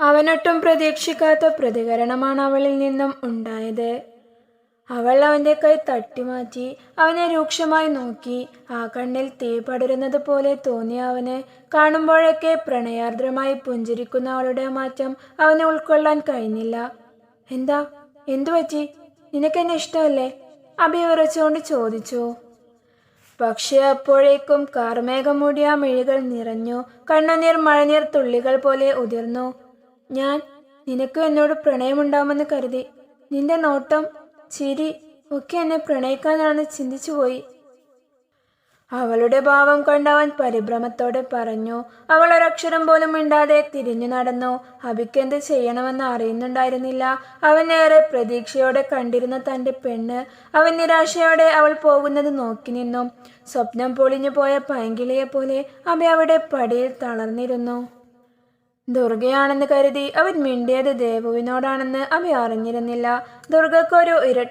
അവനൊട്ടും പ്രതീക്ഷിക്കാത്ത പ്രതികരണമാണ് അവളിൽ നിന്നും ഉണ്ടായത്. അവൾ അവന്റെ കൈ തട്ടിമാറ്റി അവനെ രൂക്ഷമായി നോക്കി ആ കണ്ണിൽ തീ പടരുന്നത് പോലെ തോന്നിയ അവന്. കാണുമ്പോഴൊക്കെ പ്രണയാർദ്രമായി പുഞ്ചിരിക്കുന്ന അവളുടെ മാറ്റം അവനെ ഉൾക്കൊള്ളാൻ കഴിഞ്ഞില്ല. എന്താ? എന്തു പറ്റി? നിനക്കെന്നെ ഇഷ്ടമല്ലേ? അഭി വിറച്ചുകൊണ്ട് ചോദിച്ചു. പക്ഷേ അപ്പോഴേക്കും കാർമേഘം മൂടിയ മിഴികൾ നിറഞ്ഞു. കണ്ണുനീർ മഴനീർ തുള്ളികൾ പോലെ ഉതിർന്നു. ഞാൻ നിനക്കും എന്നോട് പ്രണയമുണ്ടാവുമെന്ന് കരുതി. നിന്റെ നോട്ടം ചിരി ഒക്കെ എന്നെ പ്രണയിക്കാനാണ് ചിന്തിച്ചുപോയി അവളുടെ ഭാവം കണ്ടവൻ പരിഭ്രമത്തോടെ പറഞ്ഞു അവൾ ഒരക്ഷരം പോലും മിണ്ടാതെ തിരിഞ്ഞു നടന്നു. അഭിക്കെന്ത് ചെയ്യണമെന്ന് അറിയുന്നുണ്ടായിരുന്നില്ല. അവൻ ഏറെ പ്രതീക്ഷയോടെ കണ്ടിരുന്ന തന്റെ പെണ്ണ് അവൻ നിരാശയോടെ അവൾ പോകുന്നത് നോക്കി നിന്നു. സ്വപ്നം പൊളിഞ്ഞു പോയ പൈങ്കിളിയെ പോലെ അവ അവിടെ പടിയിൽ തളർന്നിരുന്നു. ദുർഗയാണെന്ന് കരുതി അവൻ മിണ്ടിയത് ദേവുവിനോടാണെന്ന് അവ അറിഞ്ഞിരുന്നില്ല. ദുർഗക്കൊരു ഇര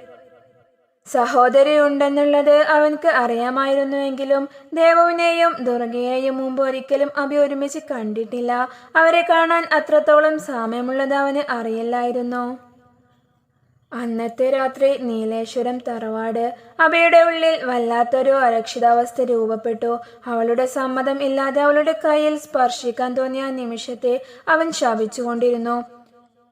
സഹോദരിയുണ്ടെന്നുള്ളത് അവൻക്ക് അറിയാമായിരുന്നുവെങ്കിലും ദേവുവിനെയും ദുർഗയെയും മുമ്പ് ഒരിക്കലും അഭി ഒരുമിച്ച് കണ്ടിട്ടില്ല. അവരെ കാണാൻ അത്രത്തോളം സാമ്യമുള്ളത് അവന് അറിയില്ലായിരുന്നു. അന്നത്തെ രാത്രി നീലേശ്വരം തറവാട് അവയുടെ ഉള്ളിൽ വല്ലാത്തൊരു അരക്ഷിതാവസ്ഥ രൂപപ്പെട്ടു. അവളുടെ സമ്മതം ഇല്ലാതെ അവളുടെ കയ്യിൽ സ്പർശിക്കാൻ തോന്നിയ നിമിഷത്തെ അവൻ ശപിച്ചുകൊണ്ടിരുന്നു.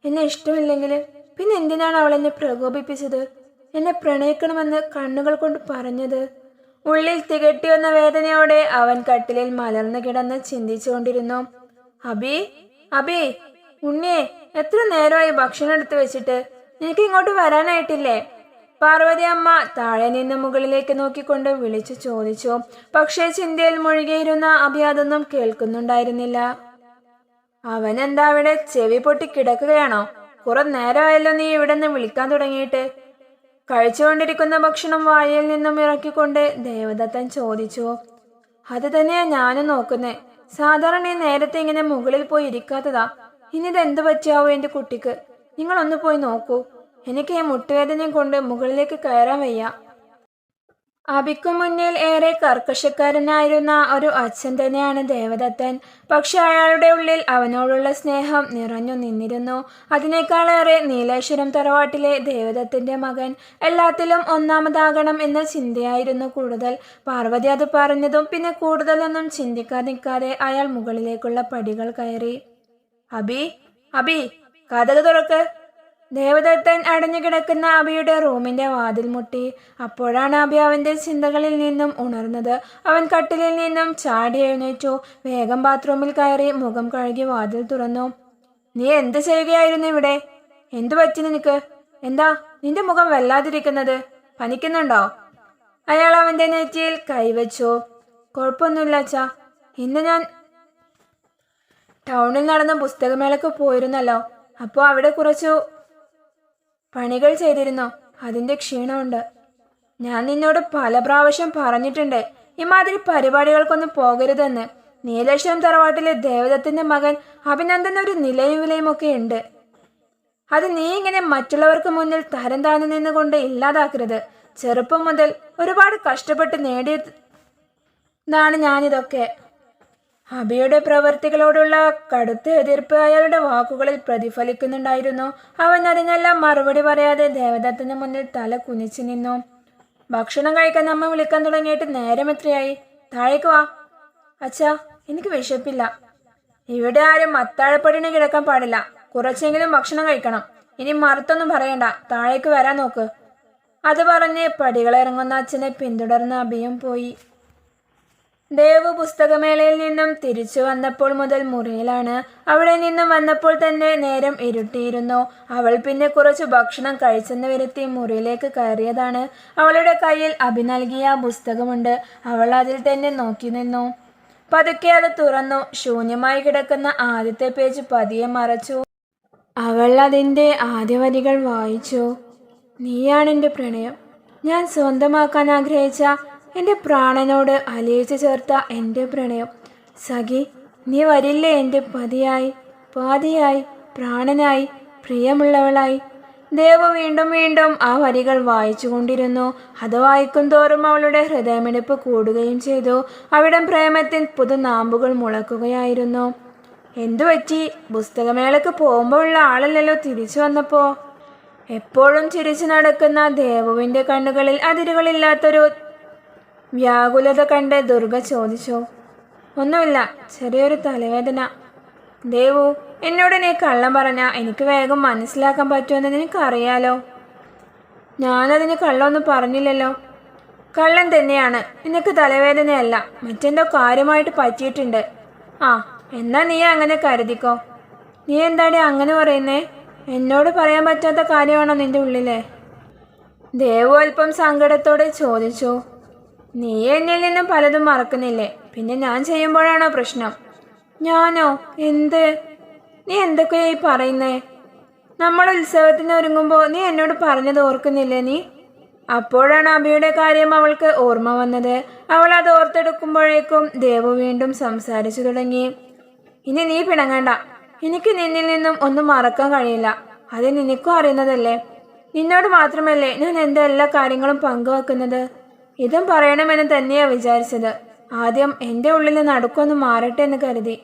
എന്നെ ഇഷ്ടമില്ലെങ്കിൽ പിന്നെ എന്തിനാണ് അവൾ എന്നെ പ്രകോപിപ്പിച്ചത്? എന്നെ പ്രണയിക്കണമെന്ന് കണ്ണുകൾ കൊണ്ട് പറഞ്ഞത്? ഉള്ളിൽ തികട്ടി വന്ന വേദനയോടെ അവൻ കട്ടിലിൽ മലർന്നു കിടന്ന് ചിന്തിച്ചുകൊണ്ടിരുന്നു. അബി അബി ഉണ്ണിയെ എത്ര നേരമായി ഭക്ഷണം എടുത്തു വെച്ചിട്ട്? നിനക്ക് ഇങ്ങോട്ട് വരാനായിട്ടില്ലേ? പാർവതി അമ്മ താഴെ നിന്ന് മുകളിലേക്ക് നോക്കിക്കൊണ്ട് വിളിച്ചു ചോദിച്ചു. പക്ഷേ ചിന്തയിൽ മുഴുകിയിരുന്ന അഭി അതൊന്നും കേൾക്കുന്നുണ്ടായിരുന്നില്ല. അവൻ എന്താ അവിടെ ചെവി പൊട്ടി കിടക്കുകയാണോ? കുറെ നേരമായല്ലോ നീ ഇവിടെ നിന്ന് വിളിക്കാൻ തുടങ്ങിയിട്ട്. കഴിച്ചുകൊണ്ടിരിക്കുന്ന ഭക്ഷണം വായിൽ നിന്നും ഇറക്കിക്കൊണ്ട് ദേവദത്തൻ ചോദിച്ചു. അത് തന്നെയാ ഞാനും നോക്കുന്നേ. സാധാരണ ഈ നേരത്തെ ഇങ്ങനെ മുകളിൽ പോയി ഇരിക്കാത്തതാ. ഇനി ഇത് എന്ത് പറ്റിയാവോ എന്റെ കുട്ടിക്ക്? നിങ്ങളൊന്ന് പോയി നോക്കൂ. എനിക്ക് ഈ മുട്ടുവേദന കൊണ്ട് മുകളിലേക്ക് കയറാൻ വയ്യ. അബിക്കു മുന്നിൽ ഏറെ കർക്കശക്കാരനായിരുന്ന ഒരു അച്ഛൻ തന്നെയാണ് ദേവദത്തൻ. പക്ഷെ അയാളുടെ ഉള്ളിൽ അവനോടുള്ള സ്നേഹം നിറഞ്ഞു നിന്നിരുന്നു. അതിനേക്കാളേറെ നീലേശ്വരം തറവാട്ടിലെ ദേവദത്തിന്റെ മകൻ എല്ലാത്തിലും ഒന്നാമതാകണം എന്ന ചിന്തയായിരുന്നു കൂടുതൽ. പാർവതി അത് പറഞ്ഞതും പിന്നെ കൂടുതലൊന്നും ചിന്തിക്കാതെ നിൽക്കാതെ അയാൾ മുകളിലേക്കുള്ള പടികൾ കയറി. അബി അബി കഥക തുറക്ക്. ദേവദത്തൻ അടഞ്ഞു കിടക്കുന്ന അബിയുടെ റൂമിന്റെ വാതിൽ മുട്ടി. അപ്പോഴാണ് അബി അവന്റെ ചിന്തകളിൽ നിന്നും ഉണർന്നത്. അവൻ കട്ടിലിൽ നിന്നും ചാടി എഴുന്നേറ്റു. വേഗം ബാത്റൂമിൽ കയറി മുഖം കഴുകി വാതിൽ തുറന്നു. നീ എന്ത് ചെയ്യുകയായിരുന്നു ഇവിടെ? എന്തു പറ്റി നിനക്ക്? എന്താ? നിന്റെ മുഖം വല്ലാതിരിക്കുന്നത്. പനിക്കുന്നുണ്ടോ? അയാൾ അവന്റെ നെറ്റിയിൽ കൈവച്ചു. കുഴപ്പമൊന്നുമില്ല അച്ഛാ. ഇന്ന് ഞാൻ ടൗണിൽ നടന്ന പുസ്തകമേളക്ക് പോയിരുന്നല്ലോ. അപ്പോൾ അവിടെ കുറച്ചു പണികൾ ചെയ്തിരുന്നോ? അതിന്റെ ക്ഷീണമുണ്ട്. ഞാൻ നിന്നോട് പല പ്രാവശ്യം പറഞ്ഞിട്ടുണ്ട് ഇമാതിരി പരിപാടികൾക്കൊന്നും പോകരുതെന്ന്. നീലേശ്വരം തറവാട്ടിലെ ദേവദത്തിന്റെ മകൻ അഭിനന്ദൻ ഒരു നിലയും വിലയും ഒക്കെ ഉണ്ട്. അത് നീ ഇങ്ങനെ മറ്റുള്ളവർക്ക് മുന്നിൽ തരം താഴ്ന്നു നിന്നുകൊണ്ട് ഇല്ലാതാക്കരുത്. ചെറുപ്പം മുതൽ ഒരുപാട് കഷ്ടപ്പെട്ട് നേടിയതാണ് ഞാനിതൊക്കെ. അബിയുടെ പ്രവർത്തികളോടുള്ള കടുത്ത എതിർപ്പ് അയാളുടെ വാക്കുകളിൽ പ്രതിഫലിക്കുന്നുണ്ടായിരുന്നു. അവൻ അതിനെല്ലാം മറുപടി പറയാതെ ദേവദത്തിന് മുന്നിൽ തല കുനിച്ചു നിന്നു. ഭക്ഷണം കഴിക്കാൻ അമ്മ വിളിക്കാൻ തുടങ്ങിയിട്ട് നേരം എത്രയായി? താഴേക്ക് വാ. അച്ഛാ എനിക്ക് വിശപ്പില്ല. ഇവിടെ ആരും അത്താഴപ്പടിണി കിടക്കാൻ പാടില്ല. കുറച്ചെങ്കിലും ഭക്ഷണം കഴിക്കണം. ഇനി മറുത്തൊന്നും പറയണ്ട. താഴേക്ക് വരാൻ നോക്ക്. അത് പറഞ്ഞ് പടികളിറങ്ങുന്ന അച്ഛനെ പിന്തുടർന്ന് അഭിയും പോയി. ദേവു പുസ്തകമേളയിൽ നിന്നും തിരിച്ചു വന്നപ്പോൾ മുതൽ മുറിയിലാണ്. അവിടെ നിന്നും വന്നപ്പോൾ തന്നെ നേരം ഇരുട്ടിയിരുന്നു. അവൾ പിന്നെ കുറച്ച് ഭക്ഷണം കഴിച്ചെന്ന് വരുത്തി മുറിയിലേക്ക് കയറിയതാണ്. അവളുടെ കയ്യിൽ അഭി നൽകിയ പുസ്തകമുണ്ട്. അവൾ അതിൽ തന്നെ നോക്കി നിന്നു. പതുക്കെ അത് തുറന്നു. ശൂന്യമായി കിടക്കുന്ന ആദ്യത്തെ പേജ് പതിയെ മറച്ചു. അവൾ അതിന്റെ ആദ്യ വരികൾ വായിച്ചു. നീയാണെന്റെ പ്രണയം. ഞാൻ സ്വന്തമാക്കാൻ ആഗ്രഹിച്ച എന്റെ പ്രാണനോട് അലിയിച്ചു ചേർത്ത എന്റെ പ്രണയം. സഖി നീ വരില്ലേ എന്റെ പതിയായി പാതിയായി പ്രാണനായി പ്രിയമുള്ളവളായി. ദേവ വീണ്ടും വീണ്ടും ആ വരികൾ വായിച്ചുകൊണ്ടിരുന്നു അത് വായിക്കും തോറും അവളുടെ ഹൃദയമിടിപ്പ് കൂടുകയും ചെയ്തു. അവിടം പ്രേമത്തിൽ പുതുനാമ്പുകൾ മുളക്കുകയായിരുന്നു. എന്തു പറ്റി? പുസ്തകമേളക്ക് പോകുമ്പോൾ ഉള്ള ആളല്ലല്ലോ തിരിച്ചു വന്നപ്പോ? എപ്പോഴും ചിരിച്ചു നടക്കുന്ന ദേവുവിന്റെ കണ്ണുകളിൽ അതിരുകളില്ലാത്തൊരു വ്യാകുലത കണ്ട് ദുർഗ ചോദിച്ചു ഒന്നുമില്ല ചെറിയൊരു തലവേദന. ദേവു എന്നോട് നീ കള്ളം പറഞ്ഞ എനിക്ക് വേഗം മനസ്സിലാക്കാൻ പറ്റുമെന്ന് നിനക്കറിയാലോ? ഞാനതിന് കള്ളമൊന്നും പറഞ്ഞില്ലല്ലോ. കള്ളം തന്നെയാണ്. നിനക്ക് തലവേദനയല്ല മറ്റെന്തോ കാര്യമായിട്ട് പറ്റിയിട്ടുണ്ട്. ആ എന്നാ നീ അങ്ങനെ കരുതിക്കോ? നീ എന്താണ് അങ്ങനെ പറയുന്നേ? എന്നോട് പറയാൻ പറ്റാത്ത കാര്യമാണോ നിന്റെ ഉള്ളിലെ? ദേവു അല്പം സങ്കടത്തോടെ ചോദിച്ചു നീ എന്നിൽ നിന്നും പലതും മറക്കുന്നില്ലേ? പിന്നെ ഞാൻ ചെയ്യുമ്പോഴാണോ പ്രശ്നം? ഞാനോ? എന്ത്? നീ എന്തൊക്കെയാ ഈ പറയുന്നേ? നമ്മൾ ഉത്സവത്തിന് ഒരുങ്ങുമ്പോൾ നീ എന്നോട് പറഞ്ഞത് ഓർക്കുന്നില്ലേ നീ? അപ്പോഴാണ് അബിയുടെ കാര്യം അവൾക്ക് ഓർമ്മ വന്നത്. അവൾ അത് ഓർത്തെടുക്കുമ്പോഴേക്കും ദേവു വീണ്ടും സംസാരിച്ചു തുടങ്ങി. ഇനി നീ പിണങ്ങണ്ട. എനിക്ക് നിന്നിൽ നിന്നും ഒന്നും മറക്കാൻ കഴിയില്ല. അത് നിനക്കും അറിയുന്നതല്ലേ? നിന്നോട് മാത്രമല്ലേ ഞാൻ എന്റെ എല്ലാ കാര്യങ്ങളും പങ്കുവെക്കുന്നത്? ഇതും പറയണമെന്ന് തന്നെയാ വിചാരിച്ചത്. ആദ്യം എന്റെ ഉള്ളിൽ നടുക്കൊന്ന് മാറട്ടെ എന്ന് കരുതി.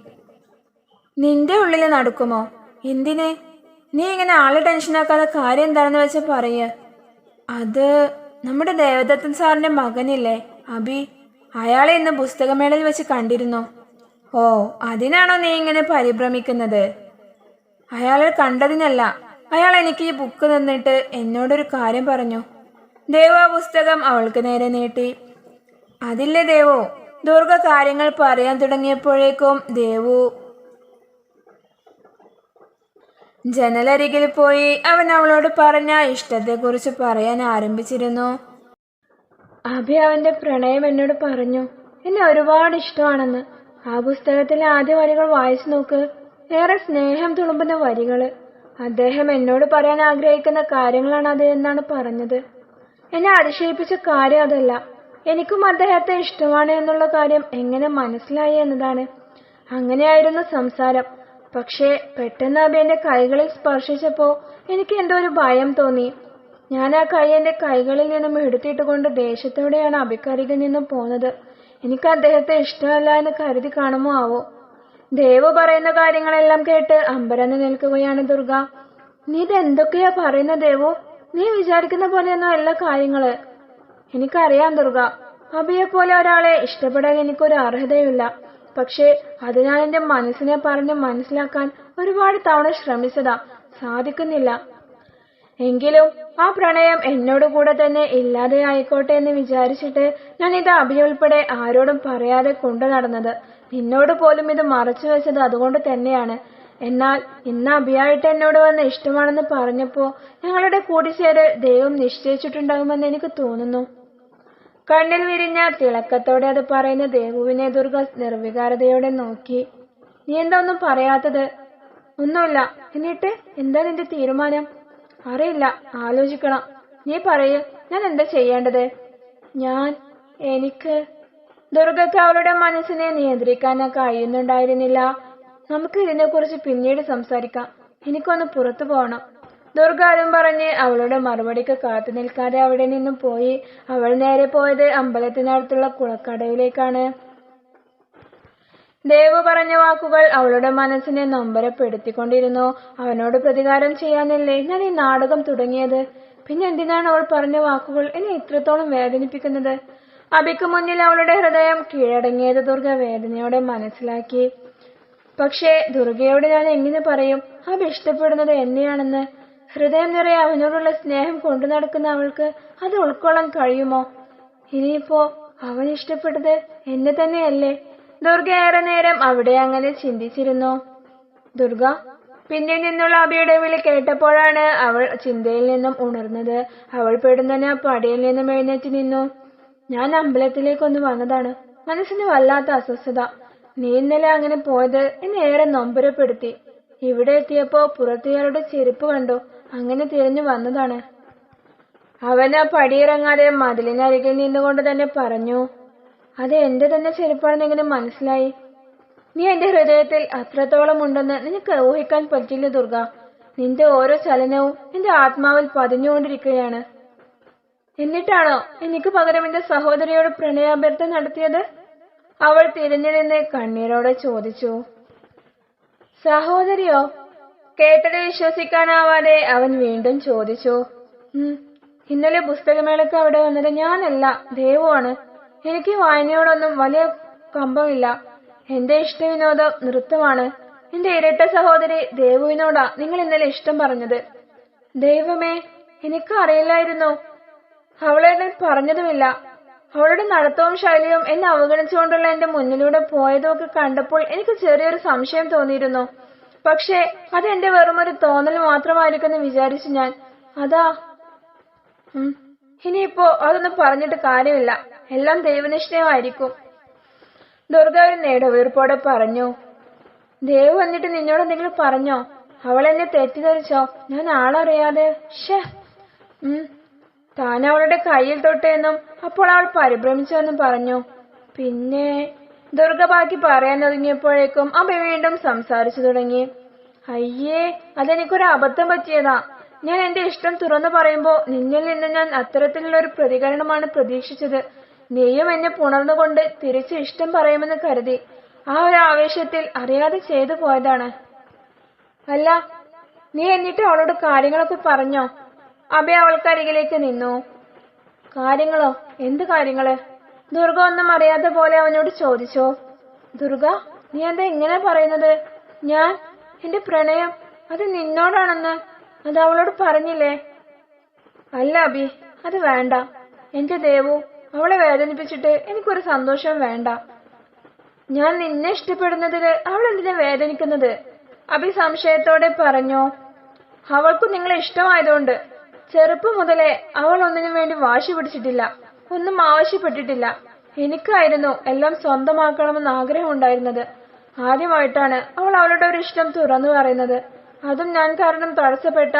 നിന്റെ ഉള്ളിൽ നടക്കുമോ? എന്തിനെ? നീ ഇങ്ങനെ ആളെ ടെൻഷനാക്കാതെ കാര്യം എന്താണെന്ന് വെച്ചാൽ പറയ. അത് നമ്മുടെ ദേവദത്തൻ സാറിന്റെ മകനില്ലേ അബി? അയാളെ ഇന്ന് പുസ്തകമേളയിൽ വെച്ച് കണ്ടിരുന്നു. ഓ അതിനാണോ നീ ഇങ്ങനെ പരിഭ്രമിക്കുന്നത്? അയാളെ കണ്ടതിനല്ല അയാൾ എനിക്ക് ഈ ബുക്ക് തന്നിട്ട് എന്നോടൊരു കാര്യം പറഞ്ഞു. ദേവു പുസ്തകം അവൾക്ക് നേരെ നീട്ടി. അതില്ലേ ദേവോ ദുർഗ കാര്യങ്ങൾ പറയാൻ തുടങ്ങിയപ്പോഴേക്കും ദേവു ജനലരികിൽ പോയി. അവൻ അവളോട് പറഞ്ഞ ഇഷ്ടത്തെക്കുറിച്ച് പറയാൻ ആരംഭിച്ചിരുന്നു. അഭി അവന്റെ പ്രണയം എന്നോട് പറഞ്ഞു. എന്നെ ഒരുപാട് ഇഷ്ടമാണെന്ന്. ആ പുസ്തകത്തിലെ ആദ്യ വരികൾ വായിച്ചു നോക്ക്. ഏറെ സ്നേഹം തുളുമ്പുന്ന വരികൾ. അദ്ദേഹം എന്നോട് പറയാൻ ആഗ്രഹിക്കുന്ന കാര്യങ്ങളാണ് അത് എന്നാണ് പറഞ്ഞത്. എന്നെ അതിശയിപ്പിച്ച കാര്യം അതല്ല. എനിക്കും അദ്ദേഹത്തെ ഇഷ്ടമാണ് എന്നുള്ള കാര്യം എങ്ങനെ മനസ്സിലായി എന്നതാണ്. അങ്ങനെയായിരുന്നു സംസാരം. പക്ഷേ പെട്ടെന്ന് അബി എന്റെ കൈകളിൽ സ്പർശിച്ചപ്പോ എനിക്ക് എന്തോ ഒരു ഭയം തോന്നി. ഞാൻ ആ കൈ എന്റെ കൈകളിൽ നിന്നും എടുത്തിട്ട് കൊണ്ട് ദേശത്തോടെയാണ് അബിക്കരികിൽ നിന്നും പോന്നത്. എനിക്ക് അദ്ദേഹത്തെ ഇഷ്ടമല്ല എന്ന് കരുതി കാണുമോ ആവോ? ദേവ് പറയുന്ന കാര്യങ്ങളെല്ലാം കേട്ട് അമ്പരന്ന് നിൽക്കുകയാണ് ദുർഗ. നീ ഇതെന്തൊക്കെയാ പറയുന്ന ദേവു? നീ വിചാരിക്കുന്ന പോലെയൊന്നും അല്ല കാര്യങ്ങൾ. എനിക്കറിയാം ദുർഗ. അബിയെ പോലെ ഒരാളെ ഇഷ്ടപ്പെടാൻ എനിക്കൊരു അർഹതയുമില്ല. പക്ഷേ അത് ഞാൻ എന്റെ മനസ്സിനെ പറഞ്ഞ് മനസ്സിലാക്കാൻ ഒരുപാട് തവണ ശ്രമിച്ചതാ. സാധിക്കുന്നില്ല. എങ്കിലും ആ പ്രണയം എന്നോട് കൂടെ തന്നെ ഇല്ലാതെ ആയിക്കോട്ടെ എന്ന് വിചാരിച്ചിട്ട് ഞാൻ ഇത് അഭിയ ഉൾപ്പെടെ ആരോടും പറയാതെ കൊണ്ടു നടന്നത്. നിന്നോട് പോലും ഇത് മറച്ചു വെച്ചത് അതുകൊണ്ട് തന്നെയാണ്. എന്നാൽ ഇന്ന് അഭിയായിട്ട് എന്നോട് വന്ന് ഇഷ്ടമാണെന്ന് പറഞ്ഞപ്പോ ഞങ്ങളുടെ കൂടിച്ചേര് ദൈവം നിശ്ചയിച്ചിട്ടുണ്ടാകുമെന്ന് എനിക്ക് തോന്നുന്നു. കണ്ണിൽ വിരിഞ്ഞ തിളക്കത്തോടെ അത് പറയുന്ന ദേവുവിനെ ദുർഗ നിർവികാരതയോടെ നോക്കി. നീ എന്താ ഒന്നും പറയാത്തത്? ഒന്നുമില്ല. എന്നിട്ട് എന്താ നിന്റെ തീരുമാനം? അറിയില്ല. ആലോചിക്കണം. നീ പറയൂ. ഞാൻ എന്താ ചെയ്യേണ്ടത്? ഞാൻ എനിക്ക് ദുർഗയ്ക്ക് അവളുടെ മനസ്സിനെ നിയന്ത്രിക്കാൻ കഴിയുന്നുണ്ടായിരുന്നില്ല. നമുക്ക് ഇതിനെക്കുറിച്ച് പിന്നീട് സംസാരിക്കാം. എനിക്കൊന്ന് പുറത്തു പോകണം. ദുർഗാരും പറഞ്ഞ് അവളുടെ മറുപടിക്ക് കാത്തു നിൽക്കാതെ അവിടെ നിന്നും പോയി. അവൾ നേരെ പോയത് അമ്പലത്തിനടുത്തുള്ള കുളക്കടയിലേക്കാണ് ദേവ് പറഞ്ഞ വാക്കുകൾ അവളുടെ മനസ്സിനെ നൊമ്പരപ്പെടുത്തിക്കൊണ്ടിരുന്നു. അവനോട് പ്രതികാരം ചെയ്യാനല്ലേ ഞാൻ ഈ നാടകം തുടങ്ങിയത്? പിന്നെ എന്തിനാണ് അവൾ പറഞ്ഞ വാക്കുകൾ എന്നെ ഇത്രത്തോളം വേദനിപ്പിക്കുന്നത്? അബിക്ക് മുന്നിൽ അവളുടെ ഹൃദയം കീഴടങ്ങിയത് ദുർഗ വേദനയോടെ മനസ്സിലാക്കി. പക്ഷേ ദുർഗയോട് ഞാൻ എങ്ങനെ പറയും? അവൾ ഇഷ്ടപ്പെടുന്നത് എന്നെയാണെന്ന്. ഹൃദയം നിറയെ അവനോടുള്ള സ്നേഹം കൊണ്ടു നടക്കുന്ന അവൾക്ക് അത് ഉൾക്കൊള്ളാൻ കഴിയുമോ? ഇനിയിപ്പോ അവൻ ഇഷ്ടപ്പെട്ടത് എന്നെ തന്നെയല്ലേ? ദുർഗ ഏറെ നേരം അവിടെ അങ്ങനെ ചിന്തിച്ചിരുന്നു. ദുർഗ പിന്നിൽ നിന്നുള്ള അബിയുടെ വിളി കേട്ടപ്പോഴാണ് അവൾ ചിന്തയിൽ നിന്നും ഉണർന്നത്. അവൾ പെടുന്നതിന് പടിയിൽ നിന്നും എഴുന്നേറ്റ് നിന്നു. ഞാൻ അമ്പലത്തിലേക്കൊന്ന് വന്നതാണ്. മനസ്സിന് വല്ലാത്ത അസ്വസ്ഥത. നീ ഇന്നലെ അങ്ങനെ പോയത് ഏറെ നൊമ്പരപ്പെടുത്തി. ഇവിടെ എത്തിയപ്പോ പുറത്തുകാരുടെ ചെരുപ്പ് കണ്ടു. അങ്ങനെ തിരിഞ്ഞു വന്നതാണ്. അവൻ ആ പടിയിറങ്ങാതെ മതിലിനരികിൽ നിന്നുകൊണ്ട് തന്നെ പറഞ്ഞു അത് എന്റെ തന്നെ ചെരുപ്പാണെന്ന് എങ്ങനെ മനസ്സിലായി? നീ എന്റെ ഹൃദയത്തിൽ അത്രത്തോളം ഉണ്ടെന്ന് നിനക്ക് ഊഹിക്കാൻ പറ്റില്ല ദുർഗ. നിന്റെ ഓരോ ചലനവും എന്റെ ആത്മാവിൽ പതിഞ്ഞുകൊണ്ടിരിക്കുകയാണ്. എന്നിട്ടാണോ എനിക്ക് പകരം എന്റെ സഹോദരിയോട് പ്രണയാഭ്യർത്ഥന നടത്തിയത്? അവൾ തിരിഞ്ഞിരുന്ന് കണ്ണീരോടെ ചോദിച്ചു സഹോദരിയോ കേട്ടത് വിശ്വസിക്കാനാവാതെ അവൻ വീണ്ടും ചോദിച്ചു ഇന്നലെ പുസ്തകമേളക്ക് അവിടെ വന്നത് ഞാനല്ല ദേവുവാണ്. എനിക്ക് വായനയോടൊന്നും വലിയ കമ്പമില്ല. എന്റെ ഇഷ്ടവിനോദം നൃത്തമാണ്. എന്റെ ഇരട്ട സഹോദരി ദേവുവിനോടാ നിങ്ങൾ ഇന്നലെ ഇഷ്ടം പറഞ്ഞത്. ദൈവമേ എനിക്ക് അറിയില്ലായിരുന്നു അവളെ പറഞ്ഞതുമില്ല. അവളുടെ നടത്തവും ശൈലിയും എന്നെ അവഗണിച്ചുകൊണ്ടുള്ള എന്റെ മുന്നിലൂടെ പോയതൊക്കെ കണ്ടപ്പോൾ എനിക്ക് ചെറിയൊരു സംശയം തോന്നിയിരുന്നു. പക്ഷേ അത് എന്റെ വെറുമൊരു തോന്നൽ മാത്രമായിരിക്കുമെന്ന് വിചാരിച്ചു ഞാൻ അതാ. ഇനിയിപ്പോ അതൊന്നും പറഞ്ഞിട്ട് കാര്യമില്ല. എല്ലാം ദൈവനിഷ്ഠയമായിരിക്കും ദുർഗ ഒരു നേടവീർപ്പോടെ പറഞ്ഞു ദേവ് വന്നിട്ട് നിന്നോട് എന്തെങ്കിലും പറഞ്ഞോ? അവൾ എന്നെ തെറ്റിദ്ധരിച്ചോ? ഞാൻ ആളറിയാതെ ഷേ ഉം താൻ അവളുടെ കയ്യിൽ തൊട്ടെന്നും അപ്പോൾ അവൾ പരിഭ്രമിച്ചെന്നും പറഞ്ഞു. പിന്നെ ദുർഗ ബാക്കി പറയാൻ ഒതുങ്ങിയപ്പോഴേക്കും അമ്മ വീണ്ടും സംസാരിച്ചു തുടങ്ങി. അയ്യേ അതെനിക്കൊരു അബദ്ധം പറ്റിയതാ. ഞാൻ എന്റെ ഇഷ്ടം തുറന്നു പറയുമ്പോ നിന്നിൽ നിന്ന് ഞാൻ അത്തരത്തിലുള്ള ഒരു പ്രതികരണമാണ് പ്രതീക്ഷിച്ചത്. നീയും എന്നെ പുണർന്നുകൊണ്ട് തിരിച്ച് ഇഷ്ടം പറയുമെന്ന് കരുതി. ആ ഒരു ആവേശത്തിൽ അറിയാതെ ചെയ്തു പോയതാണ്. അല്ല നീ എന്നിട്ട് അവളോട് കാര്യങ്ങളൊക്കെ പറഞ്ഞോ? അഭയ അവൾക്കരികിലേക്ക് നിന്നു. കാര്യങ്ങളോ? എന്ത് കാര്യങ്ങൾ? ദുർഗ ഒന്നും അറിയാത്ത പോലെ അവനോട് ചോദിച്ചോ? ദുർഗ നീ എന്താ ഇങ്ങനെ പറയുന്നത്? ഞാൻ എന്റെ പ്രണയം അത് നിന്നോടാണെന്ന് അത് അവളോട് പറഞ്ഞില്ലേ? അല്ല അബി അത് വേണ്ട. എന്റെ ദേവു അവളെ വേദനിപ്പിച്ചിട്ട് എനിക്കൊരു സന്തോഷം വേണ്ട. ഞാൻ നിന്നെ ഇഷ്ടപ്പെടുന്നതിൽ അവൾ എന്തിനാ വേദനിക്കുന്നത്? അഭി സംശയത്തോടെ പറഞ്ഞോ അവൾക്കും നിങ്ങളെ ഇഷ്ടമായതുകൊണ്ട് ചെറുപ്പം മുതലേ അവൾ ഒന്നിനും വേണ്ടി വാശി പിടിച്ചിട്ടില്ല. ഒന്നും ആവശ്യപ്പെട്ടിട്ടില്ല. എനിക്കായിരുന്നു എല്ലാം സ്വന്തമാക്കണമെന്ന് ആഗ്രഹമുണ്ടായിരുന്നത് ആദ്യമായിട്ടാണ് അവൾ അവളുടെ ഒരു ഇഷ്ടം തുറന്നു പറയുന്നത്. അതും ഞാൻ കാരണം തടസ്സപ്പെട്ട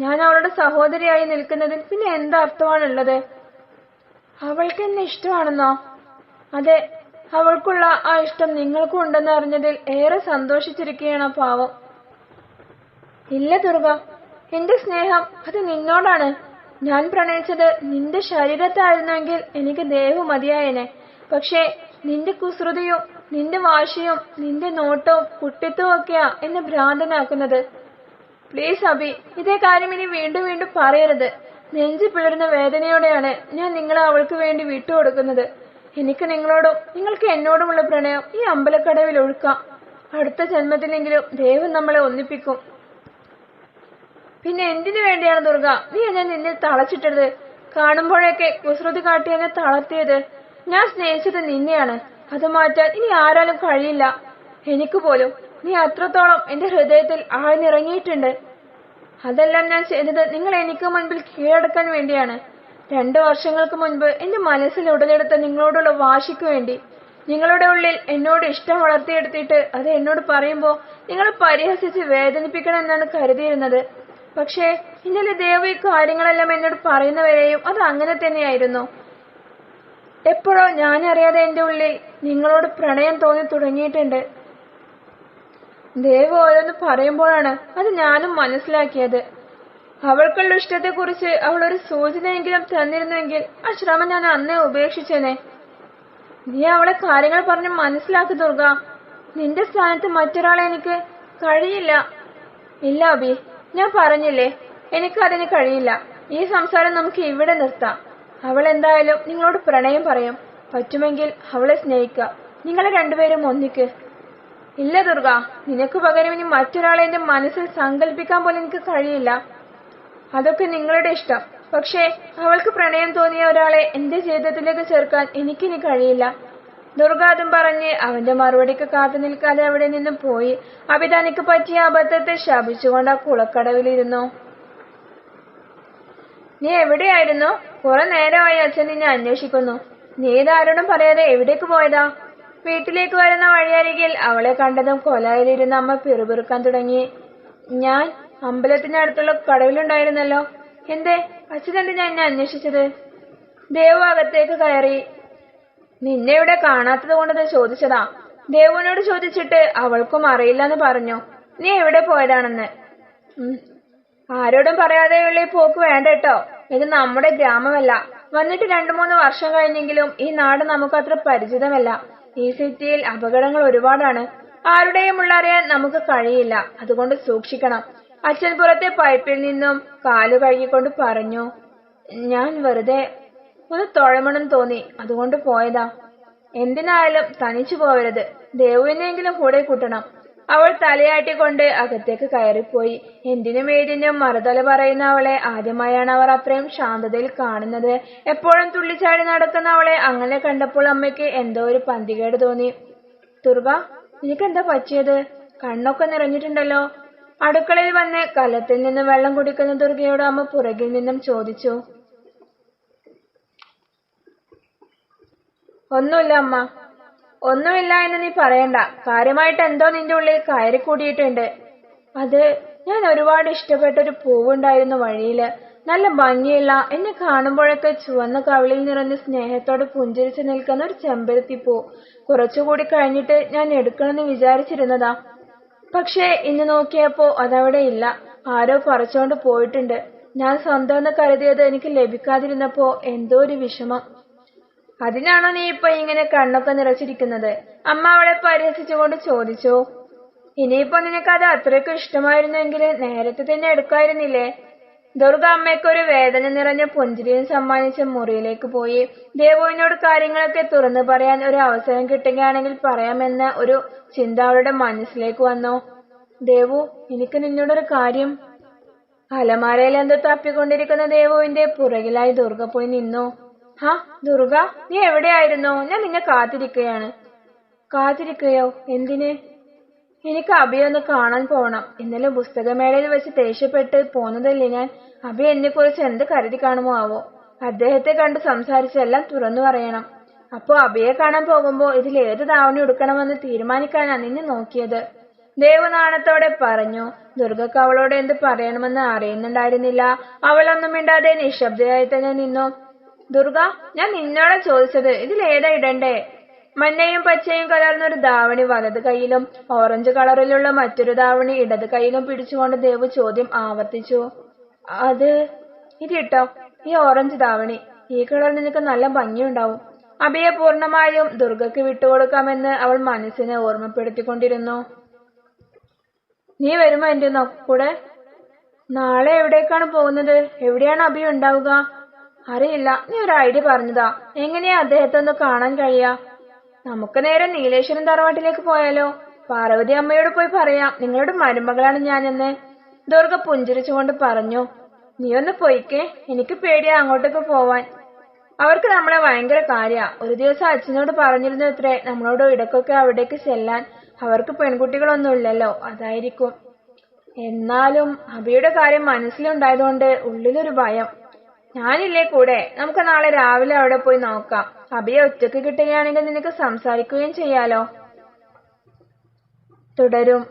ഞാൻ അവളുടെ സഹോദരിയായി നിൽക്കുന്നതിൽ പിന്നെ എന്താ അർത്ഥമാണുള്ളത്? അവൾക്ക് എന്നെ ഇഷ്ടമാണെന്നോ? അതെ അവൾക്കുള്ള ആ ഇഷ്ടം നിങ്ങൾക്കും ഉണ്ടെന്ന് അറിഞ്ഞതിൽ ഏറെ സന്തോഷിച്ചിരിക്കുകയാണ് പാവം. ഇല്ല ദുർഗ. എന്റെ സ്നേഹം അത് നിന്നോടാണ്. ഞാൻ പ്രണയിച്ചത് നിന്റെ ശരീരത്തായിരുന്നെങ്കിൽ എനിക്ക് ദേഹു മതിയായനെ. പക്ഷേ നിന്റെ കുസൃതിയും നിന്റെ വാശിയും നിന്റെ നോട്ടവും കുട്ടിത്വവും ഒക്കെയാ എന്നെ ഭ്രാന്തനാക്കുന്നത്. പ്ലീസ് അബി ഇതേ കാര്യം ഇനി വീണ്ടും വീണ്ടും പറയരുത്. നെഞ്ചു പിളരുന്ന വേദനയോടെയാണ് ഞാൻ നിങ്ങളെ അവൾക്ക് വേണ്ടി വിട്ടു കൊടുക്കുന്നത് എനിക്ക് നിങ്ങളോടും നിങ്ങൾക്ക് എന്നോടുമുള്ള പ്രണയം ഈ അമ്പലക്കടവിൽ ഒഴുക്കാം. അടുത്ത ജന്മത്തിലെങ്കിലും ദൈവം നമ്മളെ ഒന്നിപ്പിക്കും. പിന്നെ എന്തിനു വേണ്ടിയാണ് ദുർഗ? നീ എന്നെ നിന്നിൽ തളച്ചിട്ടത്. കാണുമ്പോഴൊക്കെ കുസൃതി കാട്ടി എന്നെ തളർത്തിയത്. ഞാൻ സ്നേഹിച്ചത് നിന്നെയാണ്. അത് മാറ്റാൻ ഇനി ആരാലും കഴിയില്ല. എനിക്ക് പോലും നീ അത്രത്തോളം എന്റെ ഹൃദയത്തിൽ ആഴ്ന്നിറങ്ങിയിട്ടുണ്ട്. അതെല്ലാം ഞാൻ ചെയ്തത് നിങ്ങൾ എനിക്ക് മുൻപിൽ കീഴടക്കാൻ വേണ്ടിയാണ്. രണ്ടു വർഷങ്ങൾക്ക് മുൻപ് എന്റെ മനസ്സിൽ ഉടലെടുത്ത നിങ്ങളോടുള്ള വാശിക്ക് വേണ്ടി. നിങ്ങളുടെ ഉള്ളിൽ എന്നോട് ഇഷ്ടം വളർത്തിയെടുത്തിട്ട് അത് എന്നോട് പറയുമ്പോൾ നിങ്ങൾ പരിഹസിച്ച് വേദനിപ്പിക്കണം എന്നാണ് കരുതിയിരുന്നത്. പക്ഷേ ഇന്നലെ ദേവ കാര്യങ്ങളെല്ലാം എന്നോട് പറയുന്നവരെയും അത് അങ്ങനെ തന്നെയായിരുന്നു. എപ്പോഴോ ഞാനറിയാതെ എന്റെ ഉള്ളിൽ നിങ്ങളോട് പ്രണയം തോന്നി തുടങ്ങിയിട്ടുണ്ട്. ദേവ് ഓരോന്ന് പറയുമ്പോഴാണ് അത് ഞാനും മനസ്സിലാക്കിയത്. അവൾക്കുള്ള ഇഷ്ടത്തെക്കുറിച്ച് അവൾ ഒരു സൂചനയെങ്കിലും തന്നിരുന്നെങ്കിൽ ആ ശ്രമം ഞാൻ അന്നേ ഉപേക്ഷിച്ചേനെ. നീ അവളെ കാര്യങ്ങൾ പറഞ്ഞ് മനസ്സിലാക്കി ദുർഗ. നിന്റെ സ്ഥാനത്ത് മറ്റൊരാളെ എനിക്ക് കഴിയില്ല. ഇല്ല അബി. ഞാൻ പറഞ്ഞില്ലേ എനിക്ക് അതിന് കഴിയില്ല. ഈ സംസാരം നമുക്ക് ഇവിടെ നിർത്താം. അവൾ എന്തായാലും നിങ്ങളോട് പ്രണയം പറയും. പറ്റുമെങ്കിൽ അവളെ സ്നേഹിക്കുക. നിങ്ങളെ രണ്ടുപേരും ഒന്നിക്ക്. ഇല്ല ദുർഗ. നിനക്ക് പകരം ഇനി മറ്റൊരാളെ എന്റെ മനസ്സിൽ സങ്കല്പിക്കാൻ പോലും എനിക്ക് കഴിയില്ല. അതൊക്കെ നിങ്ങളുടെ ഇഷ്ടം. പക്ഷേ അവൾക്ക് പ്രണയം തോന്നിയ ഒരാളെ എന്റെ ജീവിതത്തിലേക്ക് ചേർക്കാൻ എനിക്കിനി കഴിയില്ല. ദുർഗ അതും പറഞ്ഞ് അവന്റെ മറുപടിക്ക് കാത്തു നിൽക്കാതെ അവിടെ നിന്നും പോയി. അഭിതാനിക്ക് പറ്റിയ അബദ്ധത്തെ ശപിച്ചുകൊണ്ട് ആ കുളക്കടവിലിരുന്നു. നീ എവിടെയായിരുന്നു? കുറെ നേരമായി അച്ഛൻ നിന്നെ അന്വേഷിക്കുന്നു. നീ ഇതാരോടും പറയാതെ എവിടേക്ക് പോയതാ? വീട്ടിലേക്ക് വരുന്ന വഴിയരികിൽ അവളെ കണ്ടതും കൊലയിലിരുന്ന അമ്മ പിറുപിറുക്കാൻ തുടങ്ങി. ഞാൻ അമ്പലത്തിനടുത്തുള്ള കടവിലുണ്ടായിരുന്നല്ലോ. എന്തേ? അച്ഛൻ എന്തിനാ എന്നെ അന്വേഷിച്ചത്? ദേവ് അകത്തേക്ക് കയറി. നിന്നെ ഇവിടെ കാണാത്തത് കൊണ്ടത് ചോദിച്ചതാ. ദേവുവിനോട് ചോദിച്ചിട്ട് അവൾക്കും അറിയില്ലെന്ന് പറഞ്ഞു. നീ എവിടെ പോയതാണെന്ന്. ആരോടും പറയാതെയുള്ള ഈ പോക്ക് വേണ്ട കേട്ടോ. ഇത് നമ്മുടെ ഗ്രാമമല്ല. വന്നിട്ട് രണ്ടു മൂന്ന് വർഷം കഴിഞ്ഞെങ്കിലും ഈ നാട് നമുക്ക് അത്ര പരിചിതമല്ല. ഈ സിറ്റിയിൽ അപകടങ്ങൾ ഒരുപാടാണ്. ആരുടെയും ഉള്ളറിയാൻ നമുക്ക് കഴിയില്ല. അതുകൊണ്ട് സൂക്ഷിക്കണം. അച്ഛൻ പുറത്തെ പൈപ്പിൽ നിന്നും കാലു കഴുകിക്കൊണ്ട് പറഞ്ഞു ഞാൻ വെറുതെ ഒന്ന് തൊഴമണം തോന്നി. അതുകൊണ്ട് പോയതാ. എന്തിനായാലും തനിച്ചു പോവരുത്. ദേവുവിനെങ്കിലും കൂടെ കൂട്ടണം. അവൾ തലയാട്ടിക്കൊണ്ട് അകത്തേക്ക് കയറിപ്പോയി. എന്തിനും ഏതിനും മറുതല പറയുന്ന അവളെ ആദ്യമായാണ് അവർ അത്രയും ശാന്തതയിൽ കാണുന്നത്. എപ്പോഴും തുള്ളിച്ചാടി നടക്കുന്ന അവളെ അങ്ങനെ കണ്ടപ്പോൾ അമ്മയ്ക്ക് എന്തോ ഒരു പന്തികേട് തോന്നി. ദുർഗ നിനക്കെന്താ പറ്റിയത്? കണ്ണൊക്കെ നിറഞ്ഞിട്ടുണ്ടല്ലോ. അടുക്കളയിൽ വന്ന് കലത്തിൽ നിന്ന് വെള്ളം കുടിക്കുന്ന ദുർഗയോട് അമ്മ പുറകിൽ നിന്നും ചോദിച്ചു. ഒന്നുമില്ല അമ്മ ഒന്നുമില്ല എന്ന് നീ പറയണ്ട. കാര്യമായിട്ട് എന്തോ നിന്റെ ഉള്ളിൽ കയറി കൂടിയിട്ടുണ്ട് അത് ഞാൻ ഒരുപാട് ഇഷ്ടപ്പെട്ട ഒരു പൂവുണ്ടായിരുന്നു വഴിയിൽ. നല്ല ഭംഗിയുള്ള എന്നെ കാണുമ്പോഴൊക്കെ ചുവന്ന കവിളിൽ നിറഞ്ഞ് സ്നേഹത്തോടെ പുഞ്ചിരിച്ചു നിൽക്കുന്ന ഒരു ചെമ്പരത്തി പൂ. കുറച്ചുകൂടി കഴിഞ്ഞിട്ട് ഞാൻ എടുക്കണമെന്ന് വിചാരിച്ചിരുന്നതാ. പക്ഷേ ഇന്ന് നോക്കിയപ്പോ അതവിടെ ഇല്ല. ആരോ പറിച്ചോണ്ട് പോയിട്ടുണ്ട്. ഞാൻ സ്വന്തമെന്ന് കരുതിയത് എനിക്ക് ലഭിക്കാതിരുന്നപ്പോ എന്തോ ഒരു വിഷമം. അതിനാണോ നീ ഇപ്പൊ ഇങ്ങനെ കണ്ണൊക്കെ നിറച്ചിരിക്കുന്നത്? അമ്മ അവളെ പരിഹസിച്ചുകൊണ്ട് ചോദിച്ചു. ഇനിയിപ്പോ അത് അത്രയ്ക്കും ഇഷ്ടമായിരുന്നെങ്കിൽ നേരത്തെ തന്നെ എടുക്കായിരുന്നില്ലേ? ദുർഗ അമ്മയ്ക്കൊരു വേദന നിറഞ്ഞ പുഞ്ചിരിയും സമ്മാനിച്ച മുറിയിലേക്ക് പോയി. ദേവുവിനോട് കാര്യങ്ങളൊക്കെ തുറന്നു പറയാൻ ഒരു അവസരം കിട്ടുകയാണെങ്കിൽ പറയാമെന്ന ഒരു ചിന്ത അവളുടെ മനസ്സിലേക്ക് വന്നു. ദേവു എനിക്ക് നിന്നോടൊരു കാര്യം. അലമാരയിൽ എന്തോ തപ്പിക്കൊണ്ടിരിക്കുന്ന ദേവുവിന്റെ പുറകിലായി ദുർഗ പോയി നിന്നു. ഹാ ദുർഗ നീ എവിടെയായിരുന്നു? ഞാൻ നിന്നെ കാത്തിരിക്കുകയാണ്. കാത്തിരിക്കുകയോ? എന്തിന്? എനിക്ക് അഭിയെ ഒന്ന് കാണാൻ പോകണം ഇന്നലെ പുസ്തകമേളയിൽ വെച്ച് ദേഷ്യപ്പെട്ട് പോന്നതല്ലേ ഞാൻ? അഭി എന്നെ കുറിച്ച് എന്ത് കരുതി കാണുമോ ആവോ? അദ്ദേഹത്തെ കണ്ട് സംസാരിച്ചെല്ലാം തുറന്നു പറയണം. അപ്പോ അഭിയെ കാണാൻ പോകുമ്പോ ഇതിൽ ഏത് ധാവണി എടുക്കണമെന്ന് തീരുമാനിക്കാനാ നിന്നെ നോക്കിയത്? ദേവനാണത്തോടെ പറഞ്ഞു ദുർഗക്ക് അവളോട് എന്ത് പറയണമെന്ന് അറിയുന്നുണ്ടായിരുന്നില്ല. അവളൊന്നും മിണ്ടാതെ നിശബ്ദയായി തന്നെ നിന്നു. ദുർഗ ഞാൻ നിന്നോടാ ചോദിച്ചത് ഇതിൽ ഏതാ ഇടണ്ടേ? മഞ്ഞയും പച്ചയും കലർന്ന ഒരു ധാവണി വലത് കൈയിലും ഓറഞ്ച് കളറിലുള്ള മറ്റൊരു ധാവണി ഇടത് കൈയിലും പിടിച്ചുകൊണ്ട് ദേവ് ചോദ്യം ആവർത്തിച്ചു. അത് ഇതിട്ടോ ഈ ഓറഞ്ച് ധാവണി ഈ കളർ നിനക്ക് നല്ല ഭംഗിയുണ്ടാവും. അഭിയെ പൂർണമായും ദുർഗയ്ക്ക് വിട്ടുകൊടുക്കാമെന്ന് അവൾ മനസ്സിനെ ഓർമ്മപ്പെടുത്തിക്കൊണ്ടിരുന്നു. നീ വരുമോ എന്റെ കൂടെ? നാളെ എവിടേക്കാണ് പോകുന്നത്? എവിടെയാണ് അഭി ഉണ്ടാവുക? അറിയില്ല. നീ ഒരു ഐഡിയ പറഞ്ഞതാ. എങ്ങനെയാ അദ്ദേഹത്തെ ഒന്ന് കാണാൻ കഴിയാ? നമുക്ക് നേരെ നീലേശ്വരം തറവാട്ടിലേക്ക് പോയാലോ? പാർവതി അമ്മയോട് പോയി പറയാം. നിങ്ങളുടെ മരുമകളാണ് ഞാനെന്ന്. ദുർഗ പുഞ്ചിരിച്ചുകൊണ്ട് പറഞ്ഞു. നീ ഒന്ന് പോയിക്കേ. എനിക്ക് പേടിയാ അങ്ങോട്ടേക്ക് പോവാൻ. അവർക്ക് നമ്മളെ ഭയങ്കര കാര്യ. ഒരു ദിവസം അച്ഛനോട് പറഞ്ഞിരുന്നു ഇത്രേ. നമ്മളോട് ഇടക്കൊക്കെ അവിടേക്ക് ചെല്ലാൻ. അവർക്ക് പെൺകുട്ടികളൊന്നും ഇല്ലല്ലോ. അതായിരിക്കും. എന്നാലും അബിയുടെ കാര്യം മനസ്സിലുണ്ടായതുകൊണ്ട് ഉള്ളിലൊരു ഭയം. ഞാനില്ലേ കൂടെ? നമുക്ക് നാളെ രാവിലെ അവിടെ പോയി നോക്കാം. അബിയെ ഒറ്റയ്ക്ക് കിട്ടുകയാണെങ്കിൽ നിനക്ക് സംസാരിക്കുകയും ചെയ്യാലോ? തുടരും.